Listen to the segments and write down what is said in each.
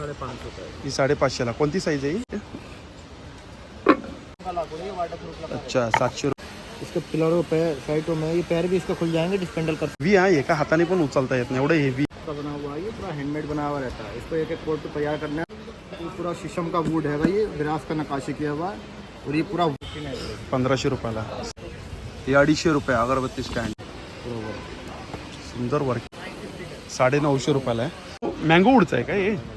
रुपये ही साडेपाचशेला कोणती साईज आहे अच्छा सातशे रुपये. इसके पिलरों साइडों में ये पैर भी इसके खुल जाएँगे डिस्पेंडल कर हेवी आहे हाताने पण उचलता येत नाही. एवढं हेवी का बना हुआ है ये पूरा हैंडमेड बना हुआ रहता है। इसको एक एक कोट तैयार करना है। ये पूरा शीशम का वुड हैगा ये विरास का नकाशी किया हुआ है। और ये पूरा पंधराशे रुपयाला हे। अडीचशे रुपये अगरबत्ती स्टँड सुंदर वर्क साडे नऊशे रुपयाला आहे. मँगो वूडचं आहे का हे?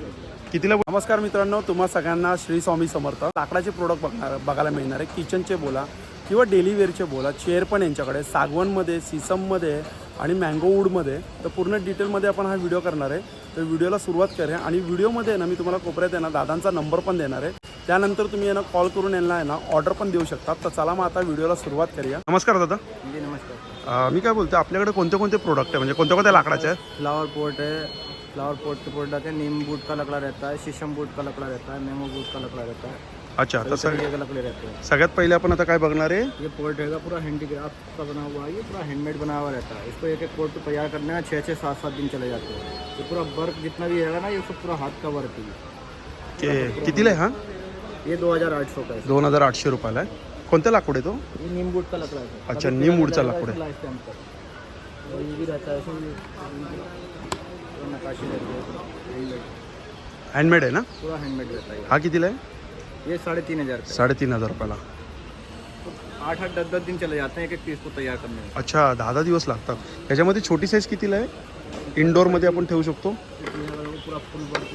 कितीला नमस्कार मित्रांनो तुम्हा सगळ्यांना श्री स्वामी समर्थ. लाकडाचे प्रोडक्ट बघणार बघायला मिळणार आहे किचनचे बोला किंवा डेली वेअरचे बोला. चेअर पण यांच्याकडे सागवनमध्ये सिसममध्ये आणि मँगो वूडमध्ये तर पूर्ण डिटेलमध्ये आपण हा व्हिडिओ करणार आहे. तर व्हिडिओला सुरुवात करूया आणि व्हिडिओमध्ये आहे ना मी तुम्हाला कोपऱ्यात आहे ना दादांचा नंबर पण देणार आहे. त्यानंतर तुम्ही यांना कॉल करून यांना आहे ना ऑर्डर पण देऊ शकता. तर चला मग आता व्हिडिओला सुरुवात करूया. नमस्कार दादा. जी नमस्कार. मी काय बोलतो आपल्याकडे कोणते कोणते प्रोडक्ट आहे? म्हणजे कोणत्या कोणत्या लाकडाचे आहेत? फ्लावर पोट है फ्लावर पोट के प्रोडक्ट है नीम बूट का लकड़ा रहता है शीशम बूट का लकड़ा रहता है मेमो बूट का लकड़ा रहता है। अच्छा सग तरीके के लकड़े रहते हैं। सगळ्यात पहिले आपण आता काय बघणार आहे? ये पोर्ट हैगा पूरा हैंडीक्राफ्ट का बना हुआ है ये पूरा हैंडमेड बना हुआ रहता है। इसको एक एक पोर्ट तैयार करने में छः छः सात सात दिन चले जाते हैं। ये पूरा वर्क जितना भी हैगा ना ये सब पूरा हाथ का वर्क है। की कितीला आहे हा? ये दो हज़ार आठ सौ का है। दोन हजार आठशे रुपयाला आहे. कोणतं लाकूड आहे तो? ये नीम बूट का लकड़ा है। अच्छा, नीम लाकूड है। टाइम पर और ये भी रहता है इसमें ये नकाशी रहती है। Handmade। हँडमेड आहे ना? पूरा हैंडमेड रहता है। हा कितीला आहे ये साढ़े तीन हज़ार का साडेतीन हज़ार रुपयाला है। आठ आठ दस दस दिन चले जाते हैं एक एक पीस को तैयार करने में। अच्छा दहा दहा दिवस लागतात. त्याच्यामध्ये छोटी साईज कितीला आहे? इंडोरमध्ये आपण ठेवू शकतो. अगर वो पूरा फुल वर्क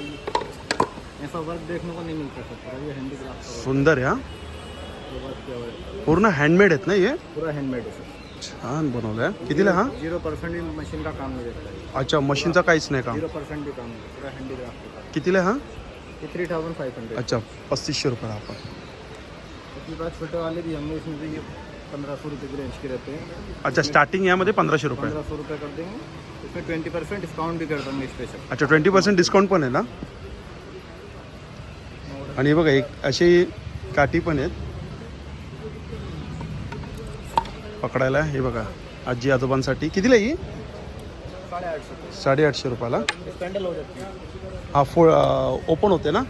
ऐसा वर्क देखने को नहीं मिलता सर पूरा ये हैंडीक्राफ्ट का सुंदर आहे हा? वर्क वर्क किया हुआ है? पूर्ण हँडमेड आहेत ना हे पूरा हैंडमेड है सर। छान बनवलं आहे कितीला हा? जीरो परसेंट मशीन का काम नहीं अच्छा मशीनचा काहीच नाही काम. जीरो परसेंट काम हैंडीक्राफ्ट कितीला हा? थ्री थाउजेंड फाइव हंड्रेड अच्छा पस्तीसशे रुपयाला आपण अपने पास छोटे वाले भी होंगे इसमें भी ये पंद्रह सौ रुपये की रेंज के रहते. हैं अच्छा स्टार्टिंग यामध्ये पंधराशे रुपये. पंद्रह सौ रुपये कर देंगे इसमें ट्वेंटी परसेंट डिस्काउंट भी कर देंगे स्पेशल अच्छा ट्वेंटी पर्सेंट डिस्काउंट पण आहे ना? आणि हे बघा एक अशी काठी पण आहेत. पकडायला हे बघा आजी आजोबांसाठी. कितीला ही? साडेआठशे रुपयाला. हो है हा फो ओपन होते ना?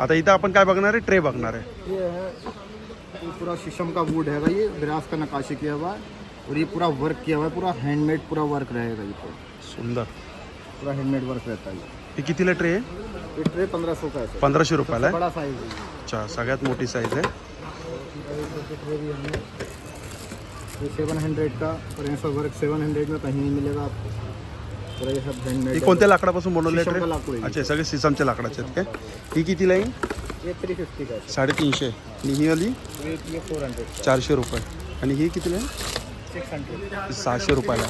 आता इथं आपण काय बघणार आहे? ट्रे बघणार आहे. ये है पूरा शीशम का वुड हैगा ये विरास का नकाशी किया हुआ है. और ये पूरा वर्क किया हुआ है. पूरा हैंडमेड पूरा वर्क रहेगा ये पूरा सुंदर. पूरा हैंडमेड वर्क रहता है ये। हे कितीला ट्रे आहे? ये ट्रे पंद्रह सौ का है पंधराशे रुपयाला आहे? बड़ा साइज है अच्छा सगळ्यात मोठी साईज आहे. ये ये सेवन हंड्रेड का और ऐसा वर्क सेवन हंड्रेड में कहीं नहीं मिलेगा आपको। सब ही हैंडमेड कोणत्या लाकडापासून बनवले लाकूड आहे. अच्छा हे सगळे सिसमच्या लाकडाचे आहेत काय? ही कितीला आहे ये थ्री फिफ्टी का साडेतीनशे. आणि ही आली सर ये ये फोर हंड्रेड का चारशे रुपये. आणि ही कितीला आहे सिक्स हंड्रेड सहाशे रुपयाला.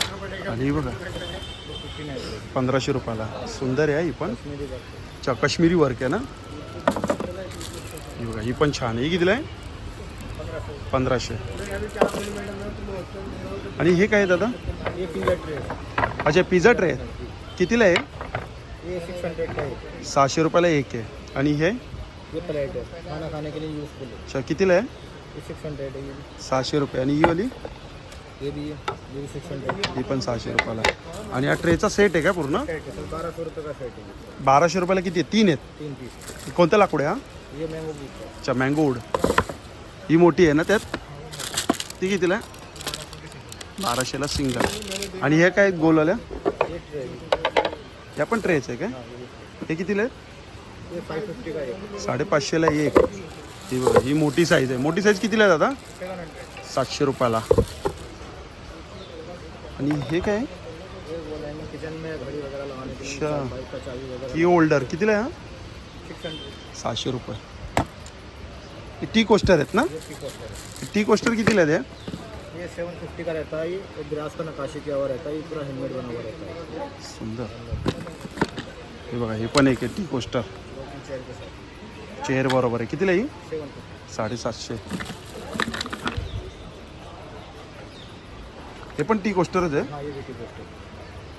आणि ही बघा. पंधराशे रुपयाला. सुंदर आहे ही पण. मेरी अच्छा काश्मीरी वर्क आहे ना? ही बघा ही पण छान आहे. ही कितीला आहे पंधराशे. आणि हे काय दादा? ये अच्छा पिझ्झा ट्रे कितीला आहे? ये सहाशे रुपयाला एक आहे. आणि हे? ये अच्छा कितीला आहे? ये ये सहाशे रुपये. आणि ही वाली? ये है ये पण सहाशे रुपयाला. आणि हा ट्रेचा सेट आहे का पूर्ण? ये। बाराशे रुपयाला किती आहे? तीन आहेत. तीन पीस. कोणतं लाकूड आहे हा? ये अच्छा मँगो वूड ही मोठी आहे ना त्यात? ती कितीला आहे? बाराशेला सिंगल. आणि हे काय गोल आल्या या पण ट्रेच आहे काय? हे कितीला आहे? साडेपाचशेला एक. ती बघा ही मोठी साईज आहे. मोठी साईज कितीला आहे दादा? सातशे रुपयाला. आणि हे काय? अच्छा। ही ओल्डर कितीला आहे हा? सहाशे रुपये. हे टी कोस्टर आहेत ना? ये है टी कोस्टर कितीला आहे ते ये सेवन फिफ्टी का रहता है ये और ग्रास का नकाशी किया हुआ रहता है ये पूरा हैंडमेड बना हुआ रहता है सुंदर. हे बघा हे पण एक आहे टी कोस्टर. रॉकिंग चेयर के साथ चेअर बरोबर आहे. कितीला ही? सेवन फिफ्टी साडेसातशे. हे पण टी कोस्टरच आहे? हाँ ये भी टी कॉस्टर.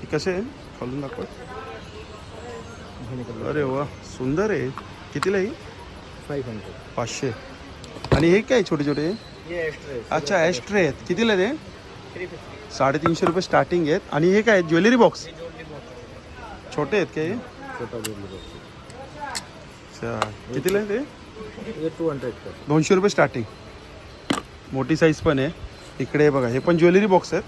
हे कसे आहे? खालून दाखव. अरे वा सुंदर आहे. कितीला ही? फाइव हंड्रेड पाचशे. आणि हे काय छोटे छोटे अच्छा ॲस्ट्रे आहेत. कितीला ते साडेतीनशे रुपये स्टार्टिंग आहेत. आणि हे काय ज्वेलरी बॉक्स छोटे आहेत काय हे? अच्छा. कितीला ते टू हंड्रेड दोनशे रुपये स्टार्टिंग मोठी साईज पण आहे. इकडे बघा हे पण ज्वेलरी बॉक्स आहेत.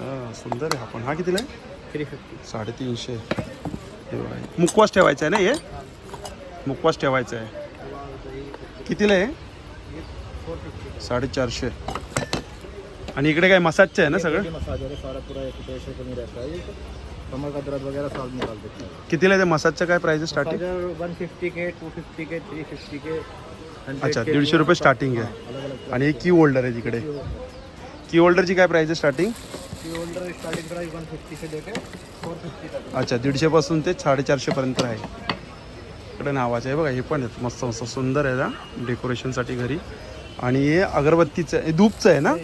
हा, सुंदर आहे हा पण. हा कितीला आहे? थ्री फिफ्टी साडेतीनशे. हे बघा मुखवास ठेवायचा आहे ना हे? मुखवास ठेवायचा आहे. कितीला आहे? साडेचारशे. आणि इकडे काय मसाजचं आहे ना सगळं? कितीला आहे ते मसाजचं काय प्राइस स्टार्टिंग वन फिफ्टी के टू फिफ्टी के थ्री फिफ्टी के 100 अच्छा दीडशे रुपये स्टार्टिंग आहे. आणि की होल्डर आहे तिकडे. की होल्डरची काय प्राइस आहे starting key holder starting price one fifty से लेके फोर फिफ्टी तक. अच्छा दीडशेपासून ते साडेचारशेपर्यंत आहे इकडे नावाचं आहे बघा हे पण आहेत. मस्त मस्त सुंदर आहे ना डेकोरेशनसाठी घरी. आणि हे अगरबत्तीचं आहे. धूपचं आहे ना?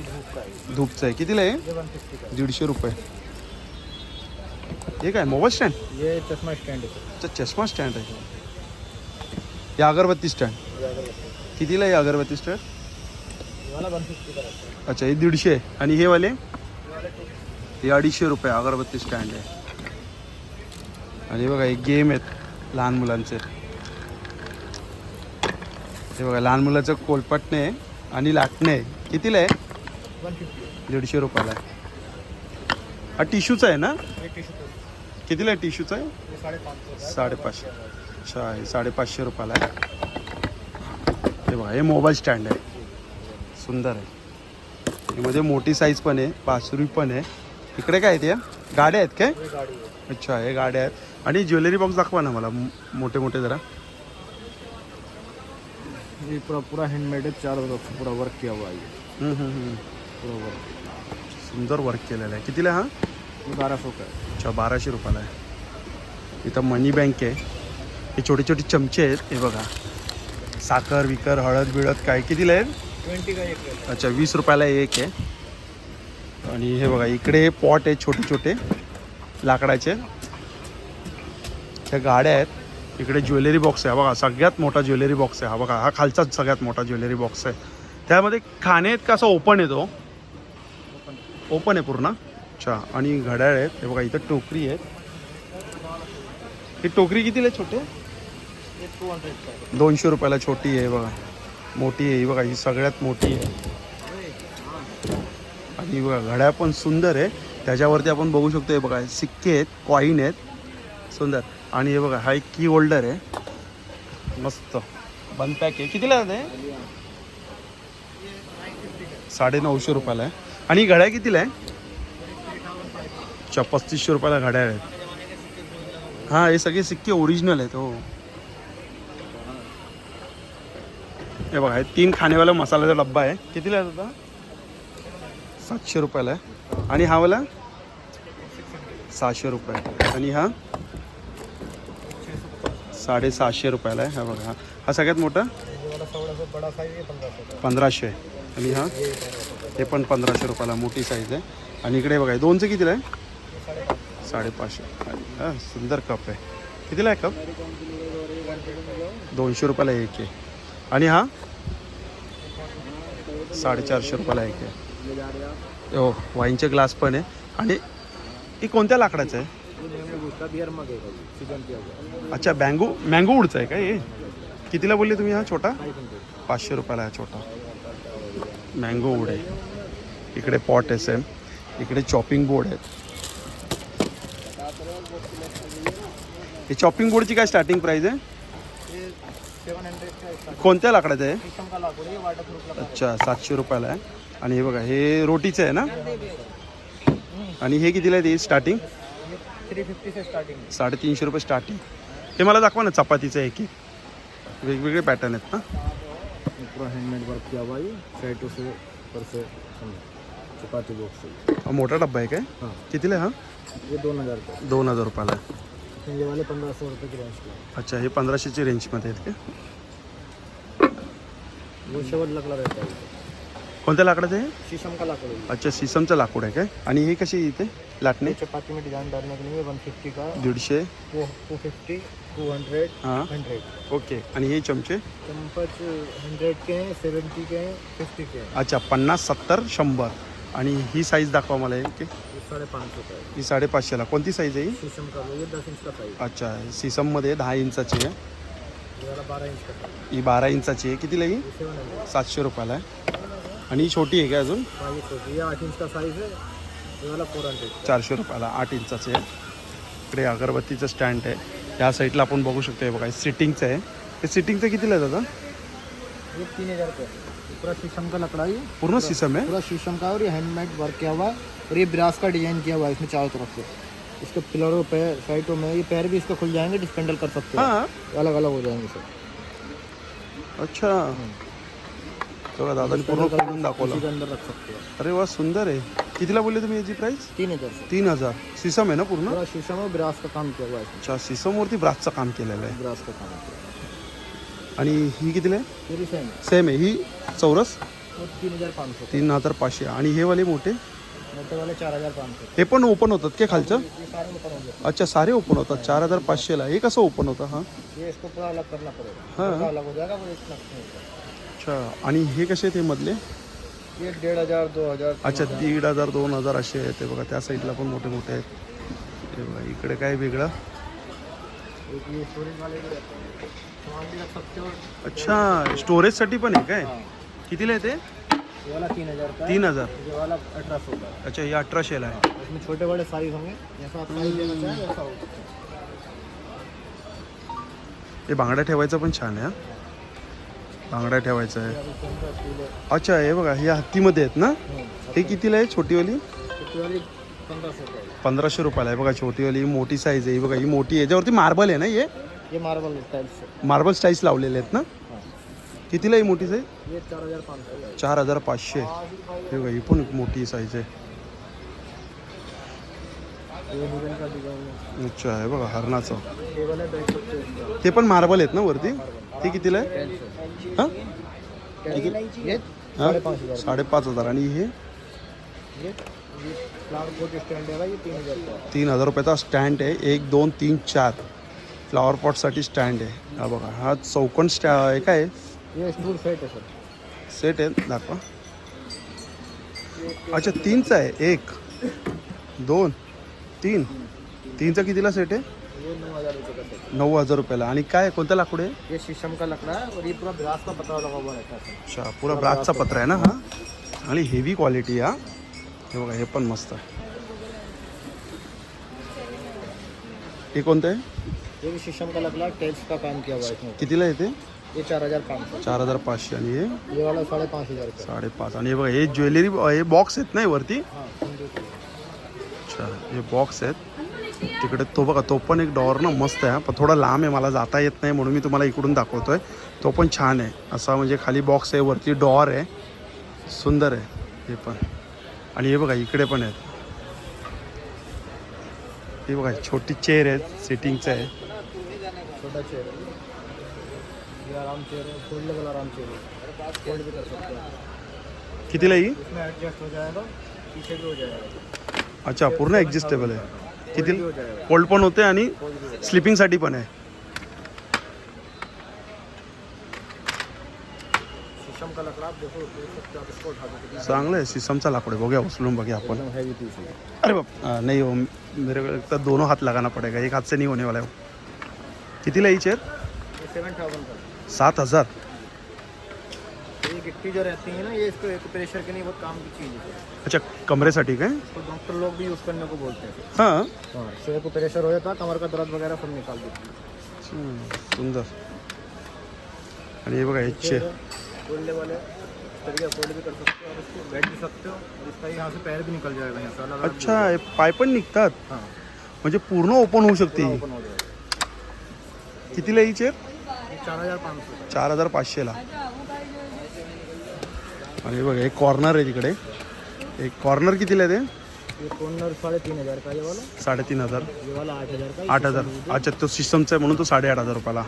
धूपचं आहे. कितीला आहे? दीडशे रुपये. हे काय मोबाईल स्टँड? ये चश्मा स्टैंड है अच्छा चष्मा स्टँड आहे. हे अगरबत्ती स्टँड। कितीला आहे अगरबत्ती स्टँड? अच्छा हे दीडशे आहे. आणि हे वाले? हे अडीचशे रुपये अगरबत्ती स्टँड आहे. आणि बघा हे गेम आहेत लहान मुलांचे. हे बघा लहान मुलाचं कोलपटणे आहे आणि लाटणे आहे. कितीला आहे? दीडशे रुपयाला आहे. हा टिश्यूचा आहे ना? कितीला आहे टिश्यूचा आहे। साडेपाचशे. अच्छा हे साडेपाचशे रुपयाला आहे. हे बघा हे मोबाईल स्टँड आहे. सुंदर आहे. यामध्ये मोठी साईज पण आहे बासुरी पण आहे. इकडे काय आहेत या? गाड्या आहेत काय? है अच्छा हे गाड्या आहेत. आणि ज्वेलरी बॉक्स दाखवा ना मला मोठे मोठे जरा. ये पूरा पूरा हैंडमेड है चारों तरफ पूरा वर्क किया हुआ है ये। हम्म, हम्म, हम्म. पूरा वर्क सुंदर वर्क केलेलं आहे. कितीला हा? ये बारह सौ का है अच्छा बाराशे रुपयाला आहे. इथं मनी बँक आहे. हे छोटे छोटे चमचे आहेत. हे बघा. साखर विकर हळद बिळद काय कितीला आहेत ट्वेंटी का एक है अच्छा वीस रुपयाला एक आहे. आणि हे बघा इकडे पॉट आहे छोटे छोटे लाकडाचे. त्या गाड्या आहेत. इकडे ज्वेलरी बॉक्स आहे. बघा सगळ्यात मोठा ज्वेलरी बॉक्स आहे. हा बघा हा खालचाच सगळ्यात मोठा ज्वेलरी बॉक्स आहे. त्यामध्ये खाणे आहेत का? असा ओपन आहे तो. ओपन आहे पूर्ण. अच्छा आणि घड्याळ आहेत. हे बघा इथं टोकरी आहेत. ही टोकरी कितीला आहे छोटे? दोनशे रुपयाला छोटी आहे बघा. मोठी आहे बघा ही सगळ्यात मोठी आहे. आणि बघा घड्याळ पण सुंदर आहे. त्याच्यावरती आपण बघू शकतो हे बघा सिक्के आहेत कॉईन आहेत. सुंदर. आणि हे बघा हा एक की होल्डर आहे. मस्त. बंद पॅक आहे. कितीला आहे साडे नऊशे रुपयाला आहे. आणि घड्या घड्याळ कितीला आहे? अच्छा पस्तीसशे रुपयाला घड्याळ आहेत हां हे सगळे सिक्के ओरिजिनल आहेत हो. हे बघा हे तीन खाणेवाला मसाल्याचा डब्बा आहे. कितीला आहे आता सातशे रुपयाला आहे. आणि हा वाला? सहाशे रुपये. आणि हा? साडेसहाशे रुपयाला आहे. हा बघा हा. हा सगळ्यात मोठा? पंधराशे. आणि हा? हे पण पंधराशे रुपयाला मोठी साईज आहे. आणि इकडे बघा दोनचं कितीला आहे? साडेपाचशे. हां हा सुंदर कप आहे. कितीला आहे कप दोनशे रुपयाला एक आहे. आणि हा? साडेचारशे रुपयाला एक आहे. हो वाईनचे ग्लास पण आहे. आणि हे कोणत्या लाकडाचं आहे? बियर मग है सीजन अच्छा बँगू मँगो वूडचा आहे का हे? कितीला बोलले तुम्ही हा छोटा? पाचशे रुपयाला आहे छोटा. मँगो वूड आहे इकडे पॉट आहे सेम इकडे चॉपिंग बोर्ड आहेत हे चॉपिंग बोर्डची काय स्टार्टिंग प्राईस आहे? कोणत्या लाकडाचं आहे? है अच्छा सातशे रुपयाला आहे. आणि हे बघा हे रोटीचं आहे ना? आणि हे कितीला आहे ते स्टार्टिंग थ्री फिफ्टी से स्टार्टिंग है साडेतीनशे रुपये स्टार्टिंग हे मला दाखवा ना चपातीचं एक एक. वेगवेगळे पॅटर्न आहेत ना. ये पूरा हैंडमेड वर्क किया हुआ है ये साइडों से ऊपर से समझो, चपाती बॉक्स से हा मोठा डब्बा आहे काय? हाँ. कितीला आहे ये दोन हज़ार का हा दोन हजार रुपयाला. आहे है। ये वाले पंद्रह सौ रुपये की रेंज के हैं। अच्छा हे पंधराशेची रेंजमध्ये आहेत का? वो शेवट लगला रहता है कोणत्या लाकडाचं आहे शीशम का लाकूड। अच्छा सिसमचं लाकूड आहे काय? आणि हे कशी इथे? लाटणे? ये चपाती में डिजाइन डालने के लिए वन फिफ्टी का? दीडशे. वो टू फिफ्टी टू हंड्रेड हां. Hundred okay. आणि हे चमचे? चम्मच हंड्रेड के हैं सेवेंटी के हैं फिफ्टी के. हैं अच्छा पन्नास सत्तर शंभर. आणि ही साईज दाखवा मला एक. ये साढ़े पाँच सौ का है ही साडेपाचशेला. कोणती साईज आहे ही? शीशम का वो ये दस इंच का साइज अच्छा सीसममध्ये दहा इंचाची आहे. ये वाला बारह इंच का साइज ही बारा इंचाची आहे. कितीला ही? ये सेवन हंड्रेड. सातशे रुपयाला आहे. आणि ही छोटी आहे का अजून? हाँ छोटी आठ इंच का साइज़ है ये वाला फोर हंड्रेड चारशे रुपयाला आठ इंचाचे आहे. इकडे अगरबत्तीचं स्टँड आहे. या साईडला आपण बघू शकतो. हे बघा सिटिंगचं आहे. हे सिटिंगचं कितीला आहे दादा? ये तीन हज़ार का है पूरा शीशम का लकड़ा है ये? पूर्ण सीसम आहे? पूरा शीशम का है और ये हैंडमेड वर्क किया हुआ है। और ये ब्रास का डिज़ाइन किया हुआ है इसमें चारों तरफ़ से। इसके पिलरों पे साइडों में ये पैर भी इसके खुल जाएँगे डिस्पेंडल कर सकते हो। हाँ। अलग अलग हो जाएँगे सर अच्छा। बघा दादाने पूर्ण करून दाखवलं. हो अरे वा सुंदर आहे. कितीला बोलले तुम्ही याची प्राईस तीन हज़ार तीन हजार. सीसम आहे ना पूर्ण? पूरा शीशम और ब्रास का काम किया हुआ है इसमें अच्छा सीसमवरती ब्रासचं काम केलेलं आहे. ब्रास का काम किया आणि ही कितीला आहे? ये भी सेम सेम आहे. ही चौरस? वो तीन हज़ार पाँच सौ तीन हजार पाचशे. आणि हे वाले मोठे? मोटे वाले चार हज़ार पाँच सौ हे पण ओपन होतात के खालचं? ये सारे ऊपर होंगे अच्छा सारे ओपन होतात. चार हजार पाचशेला. हे कसं ओपन होतं हां? ये इसको पूरा अलग करना पड़ेगा. हाँ। पूरा अलग हो जाएगा वो एक लाख नहीं होगा अच्छा. आणि हे कसे आहेत हे मधले? डेढ़ हज़ार दो हज़ार. अच्छा दीड हजार दोन हजार असे आहेत. ते बघा त्या साईडला पण मोठे मोठे आहेत. हे बघा इकडे काय वेगळं? अच्छा स्टोरेजसाठी पण आहे काय? कितीला आहे ते? तीन हज़ार तीन अठारह अच्छा हे अठराशेला आहे. इसमें छोटे बड़े साइज होंगे. जैसा आप साइज लेना चाहें वैसा हो हे बांगड्या ठेवायचं पण छान आहे हा. बांगड्या ठेवायचं आहे. है अच्छा हे बघा हे हत्तीमध्ये आहेत ना? हम्म, हे कितीला आहे? छोटीवाली? है पंधराशे रुपयाला आहे बघा छोटीवाली ही मोठी साईज आहे. ही बघा ही मोठी आहे. याच्यावरती मार्बल आहे ना हे? ये मार्बल है मार्बल स्टाईल्स लावलेले आहेत ना? हाँ. कितीला ही मोठी साईज चार हज़ार है पाचशे. हे बघा ही पण मोठी साईज आहे. है अच्छा हे बघा हरणाचं. हो ते पण मार्बल आहेत ना वरती? ती कितीला आहे? हां? साडेपाच हजार. आणि हे? तीन हज़ार रुपयाचा स्टँड आहे. एक दोन तीन चार. फ्लॉवर पॉटसाठी स्टँड आहे. हा बघा. हा चौकण स्टॅ हे काय आहे? सेट आहे. सेट आहे दाखवा. अच्छा तीनचा आहे. एक दोन तीन. तीनचा कितीला सेट आहे? ये नौ हज़ार रुपये का सेट नऊ हजार रुपयाला. आणि काय कोणतं लाकूड आहे? ये शीशम का लकड़ा है और ये पूरा ग्रास का पतला लगा हुआ रहता है सर अच्छा पुरा ब्रासचा पत्र आहे ना हा? आणि हेवी क्वालिटी हा? हे बघा हे पण मस्त आहे. हे कोणतं आहे? ये भी शीशम का लकड़ा टेल्स का काम किया हुआ है इसमें कितीला येते ये चार हज़ार पाँच सौ चार हजार पाचशे. आणि हे? ये वाला साढ़े पाँच हज़ार साडेपाच. आणि हे बघा हे ज्वेलरी हे बॉक्स आहेत ना हे वरती। अच्छा हे बॉक्स आहेत. तिकडे तो बघा तो पण एक डॉर ना मस्त आहे. पण थोडा लांब आहे मला जाता येत नाही म्हणून मी तुम्हाला इकडून दाखवतोय. तो पण छान आहे. असा म्हणजे खाली बॉक्स आहे वरती डॉर आहे. सुंदर आहे हे पण. आणि हे बघा इकडे पण आहेत. हे बघा छोटी चेअर आहे सिटिंगचं आहे. छोटा हैं कितीला ही? हो हो अच्छा पूर्ण ॲडजस्टेबल आहे. किती कोल्ड पण होते आणि स्लिपिंगसाठी पण आहे. चांगलं आहे सिसमचा लाकूड आहे. बघूया उचलून बघूया आपण. अरे बाप नाही हो मेरे तर दोनों हात लगाना पड़ेगा एक हाथ से नहीं होने वाला है. वो हो. कितीला ही सेवन सात हजार. ये गिट्टी जो रहती है ना ये इसको एक प्रेशर के नहीं बहुत काम की चीज़ है। अच्छा कमरेसाठी काय तो डॉक्टर लोग भी यूज़ करने को बोलते हैं। हां। हाँ सिर को प्रेशर हो जाता है कमर का दर्द वगैरह सब निकाल देती है। सुंदर। आणि हे बघा हे चेअर खोलने वाले इस तरीके फोल्ड भी कर सकते हो और इसको बैठ भी सकते हो और इसका यहाँ से पैर भी निकल जाएगा यहाँ से अच्छा हे। पाय पण निघतात हाँ। म्हणजे पूर्ण ओपन होऊ शकते ही। ओपन हो जाएगा। कितीला ही चेअर ये चार हज़ार पाँच सौ। चार हजार पाचशेला आणि बघा एक कॉर्नर आहे तिकडे. एक कॉर्नर कितीला आहे ते? ये कॉर्नर साढ़े तीन हज़ार. का ये वाला? साडेतीन हजार. ये आठ हज़ार का? आठ हजार. अच्छा तो सिस्टमचा आहे म्हणून तो साडेआठ हजार रुपयाला.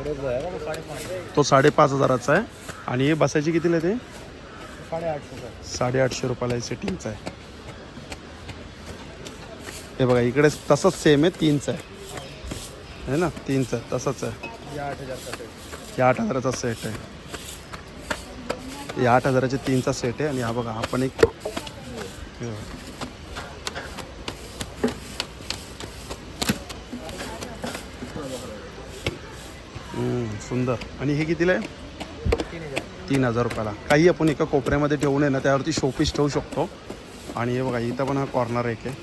तो साडेपाच हजाराचा आहे. आणि हे बसायची कितीला आहे ते? साडेआठशे रुपयाला हे सेटिंगचं आहे. हे बघा इकडे तसंच सेम आहे तीनचं आहे. है ना? तीनचं आहे तसंच आहे. ये आठ सेट हे आठ हजाराचा सेट आहे. हे आठ हजाराचे तीनचा सेट आहे आणि हा बघा हा पण एक सुंदर. आणि हे कितीला आहे? तीन हजार रुपयाला. काही आपण एका कोपऱ्यामध्ये ठेवून आहे ना त्यावरती शोपीस ठेवू शकतो. आणि हे बघा इथं पण हा कॉर्नर एक आहे.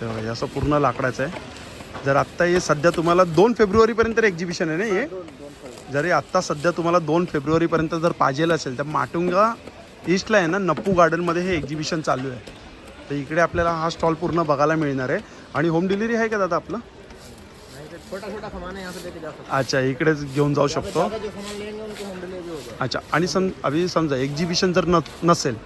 हे बघा हे असं पूर्ण लाकडाचं आहे. जर आत्ता हे सध्या तुम्हाला दोन फेब्रुवारीपर्यंत एक्झिबिशन आहे ना हे? जरी आत्ता सध्या तुम्हाला दोन फेब्रुवारीपर्यंत जर पाहिजेल असेल तर माटुंगा ईस्टला आहे ना नप्पू गार्डनमध्ये हे एक्झिबिशन चालू आहे. तर इकडे आपल्याला हा स्टॉल पूर्ण बघायला मिळणार आहे. आणि होम डिलिव्हरी आहे का दादा आपलं? अच्छा इकडेच घेऊन जाऊ शकतो. अच्छा आणि सम अभि समजा एक्झिबिशन जर न नसेल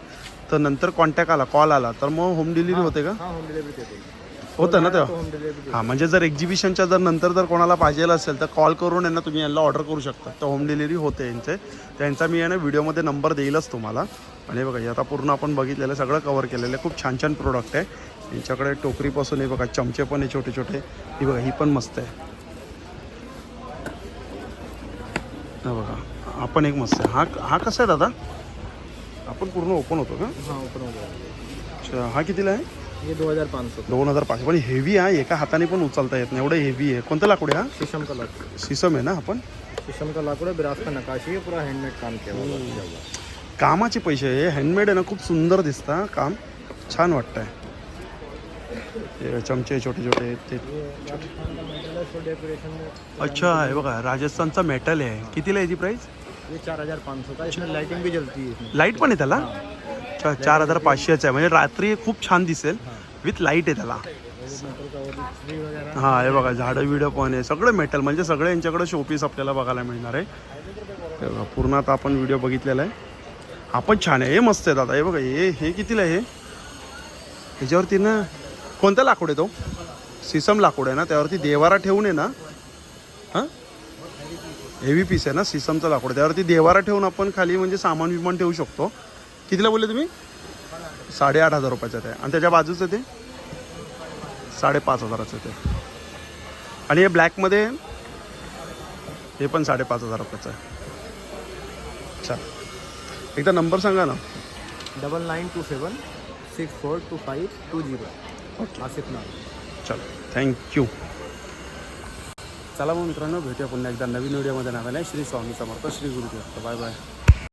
तर नंतर कॉन्टॅक्ट आला कॉल आला तर मग होम डिलिव्हरी होते का? होम हैं होतं ना तो तेव्हा हां म्हणजे जर एक्झिबिशनच्या जर नंतर जर कोणाला पाहिजे असेल तर कॉल करून यांना तुम्ही यांना ऑर्डर करू शकता. तर होम डिलिव्हरी होते यांचे. त्यांचा मी आहे ना व्हिडिओमध्ये नंबर देईलच तुम्हाला. आणि बघा आता पूर्ण आपण बघितलेलं सगळं कवर केलेलं आहे. खूप छान छान प्रोडक्ट आहे. यांच्याकडे टोकरीपासून हे बघा चमचे पण आहे छोटे छोटे. ही बघा ही पण मस्त आहे. हा बघा हा पण एक मस्त आहे. हा हा कसा आहे दादा? आपण पूर्ण ओपन होतो का? हाँ ओपन हो गया अच्छा हा कितीला आहे? ये दो हजार पाँच सौ दोन हजार पाचशे. पण हेवी आहे एका हाताने पण उचलता येत नाही. एवढं हेवी आहे. कोणतं लाकूड आहे हा? शीशम का लाकड़. सिसम आहे ना आपण? शीशम का लाकड़ है विरासत का नकाशी. है पूरा हैंडमेड काम है हुआ। कामाचे पैसे हे हँडमेड आहे ना खूप सुंदर दिसतं हा काम. छान वाटतंय. हे चमचे छोटे छोटे ते है डेकोरेशन अच्छा हे बघा राजस्थानचा मेटल आहे. कितीला आहे याची प्राईस ये चार हजार पाँच सौ का इसमें लाइटिंग भी जलती है इसमें लाइट पण आहे त्याला? चार हजार पाचशेचं आहे. म्हणजे रात्री खूप छान दिसेल. विथ लाइट आहे त्याला. हां हे बघा झाडं विडं पण आहे. सगळं मेटल म्हणजे सगळं यांच्याकडे शोपीस आपल्याला बघायला मिळणार आहे. बघा पूर्ण आता आपण व्हिडिओ बघितलेला आहे. हा पण छान आहे. हे मस्त आहे दादा हे बघा हे हे कितीला आहे हे? ह्याच्यावरती ना कोणतं लाकूड आहे तो? सिसम लाकूड आहे ना? त्यावरती देवारा ठेवून आहे ना? हां? हेवी पीस आहे ना सिसमचं लाकूड. त्यावरती देवारा ठेवून आपण खाली म्हणजे सामान विमान ठेवू शकतो. कितीला बोलले तुम्ही? साडेआठ हजार रुपयाचं ते आणि त्याच्या बाजूचं ते? साडेपाच हजाराचं ते. आणि हे ब्लॅकमध्ये हे पण साडेपाच हजार रुपयाचं आहे. अच्छा एकदा नंबर सांगा ना. Double nine two seven six four two five two zero Asif नाम चलो. थँक्यू चला मग मित्रांनो भेटूया पुन्हा एकदा नवीन व्हिडिओमध्ये. नव्याने श्री स्वामी समर्थ श्री गुरुदेव. Bye bye.